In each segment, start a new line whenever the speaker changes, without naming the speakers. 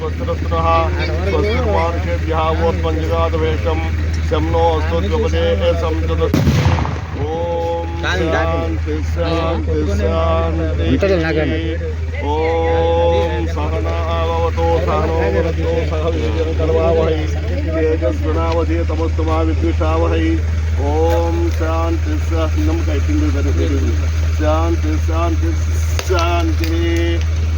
स्वस्त्रस्रः स्वस्त्रमार्गेभ्यः वोत्पञ्चकाद्वेषं शम्नो अस्तुपदे संतद ॐ शान्ति शान्ति शान्ति। ॐ सहना भवतो सहनो भवतो सह विजयङ्करवावहै तेजस्विनावधीतमस्तुमा विद्विषावहै ॐ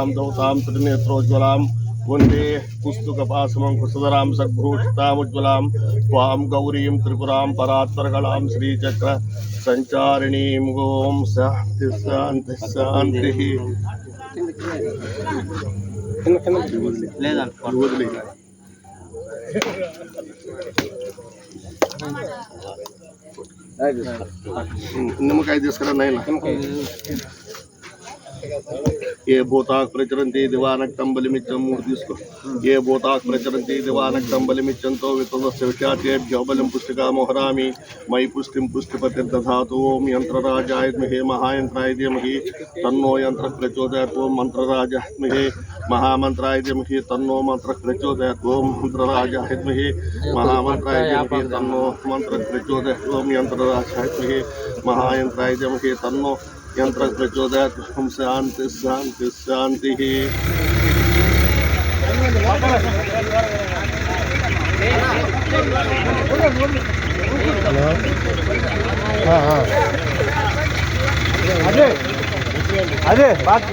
వరుణः శం నో భవత్పర్యమా ఓం శాంతి శాంతి ఏ భూతా ఏ భూతా ప్రచరంతి దివానక్షం వరసుధాం దౌతాం త్రినేత్రోజ్వలాం వందే పుస్తుకపాసమం కుసుధరాం సద్భ్రూషితాముజ్వలాం ये भूताक
प्रचरती
दिवानक्तम बलिमिचन मूर्तिस्को ये भूताक प्रचरती दिवानक्तम बलिमिचन तो विक्रमस्य विषातेभ्यो बलम पुष्टिका मोहरामी। मयि पुष्टिपति दधा ओम यंत्रराजाय महे महायंत्राय धीमहि तन्नो यंत्र प्रचोदयात् ओम मन्त्रराजाय विद्महे महामंत्राय धीमहि तन्नो मंत्र प्रचोदयात् ओम मंत्रराजाय विद्महे महामंत्राय धीमहि तन्नो मंत्र प्रचोदयात् ओम यंत्रराजाय विद्महे महायंत्राय धीमहि तन्नो यं तत् प्रचोदयात् शांति शान्ति शान्ति शान्तिः अजय अजय बात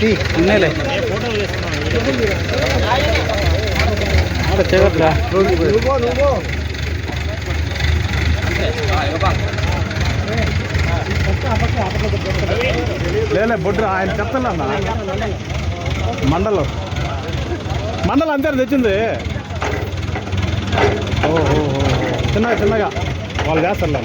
ठीक हमने ले चल रहा లేలే బొడ్డు ఆయన చెప్తున్నా మండలం మండలం అంతే తెచ్చింది ఓహో చిన్నగా చిన్నగా వాళ్ళు చేస్తారు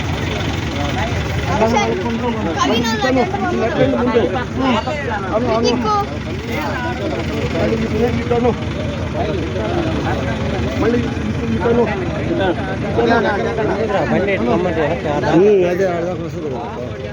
ఆడదాకేలే
అదే ఆడదాకా వస్తుంది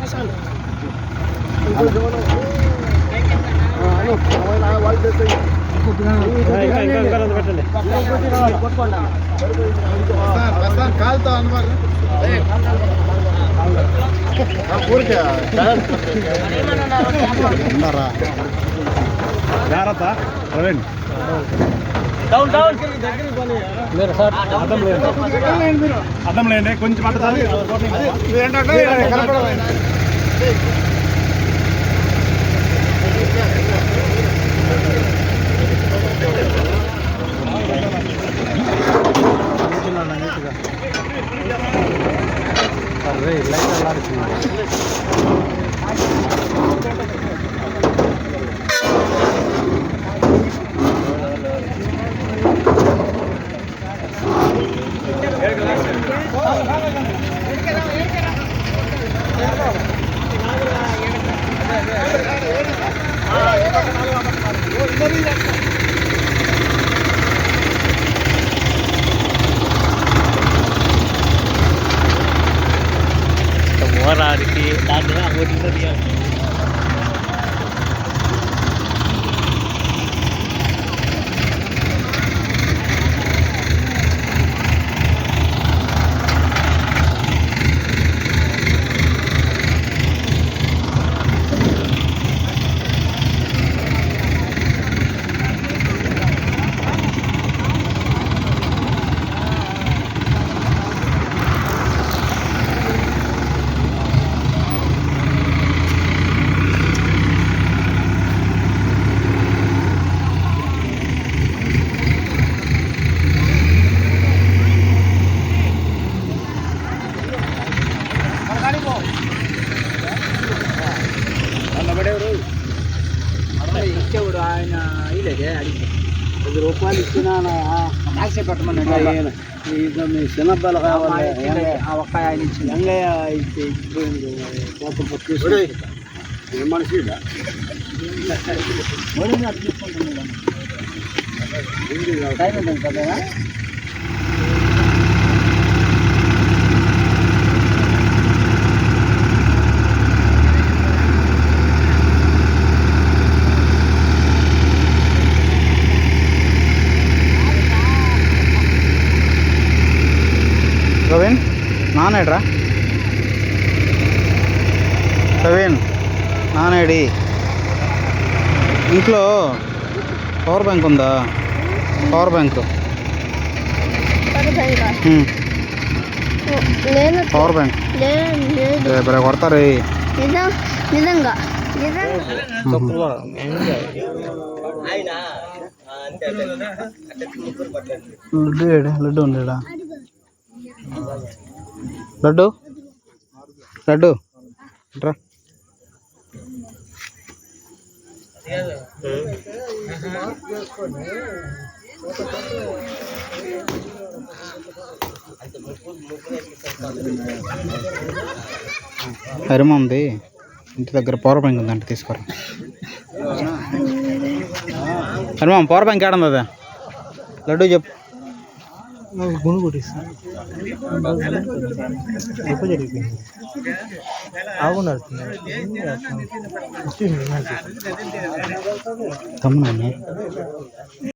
వచ్చాను దించిపించుకోవచ్చు
జాగ్రత్త ప్రవీణ్. అర్థం లేండి కొంచెం అట్ట
देखिए दाद होटल दिया। ఆశ పెట్టమన్నాడు మీ చిన్నబ్బాలు కావాలి. ఒక్క ఆయన ఇచ్చింది ఎంగయ్య. ఇచ్చి ఇచ్చిపోయింది కోపం ఏ మనిషి ఉంటుంది కదా
ప్రవీణ్ నానేడ్రా ప్రవీణ్ నానేడి ఇంట్లో పవర్ బ్యాంక్ ఉందా? Power
bank. Power
bank. భలే కొడతారు.
నిజంగా.
లడ్డు లడ్డు ఉండేడా లడ్డు? లడ్డు. రా. హరిమ ఉంది.
ఇంటి దగ్గర పవర్ బ్యాంక్ ఉందంటే తీసుకోరా. హరిమ పవర్ బ్యాంక్ ఏడ ఉంది లడ్డు చెప్పు.
గుణు కొట్టిస్తాను ఎప్పుడు జరిగిపోయింది ఆగున్నారు
తమ్ముడు